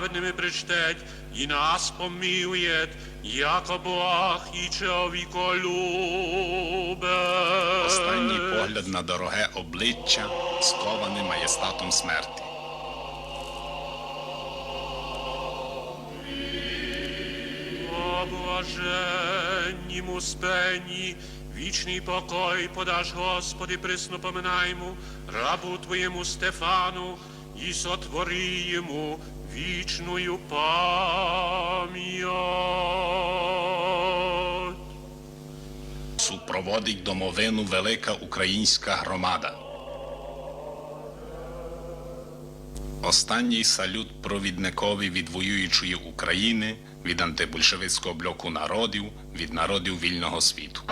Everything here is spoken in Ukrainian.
праведними причтеть, і нас помилує, яко Бог і чоловіколюбе. Останній погляд на дороге обличчя, сковане маєстатом смерті. О блаженнім спенні, вічний покой подаш, Господи, присно поминаймо, рабу Твоєму Стефану, і сотвори йому вічною пам'ять. Супроводить домовину велика українська громада. Останній салют провідникові від воюючої України, від антибольшевицького блоку народів, від народів вільного світу.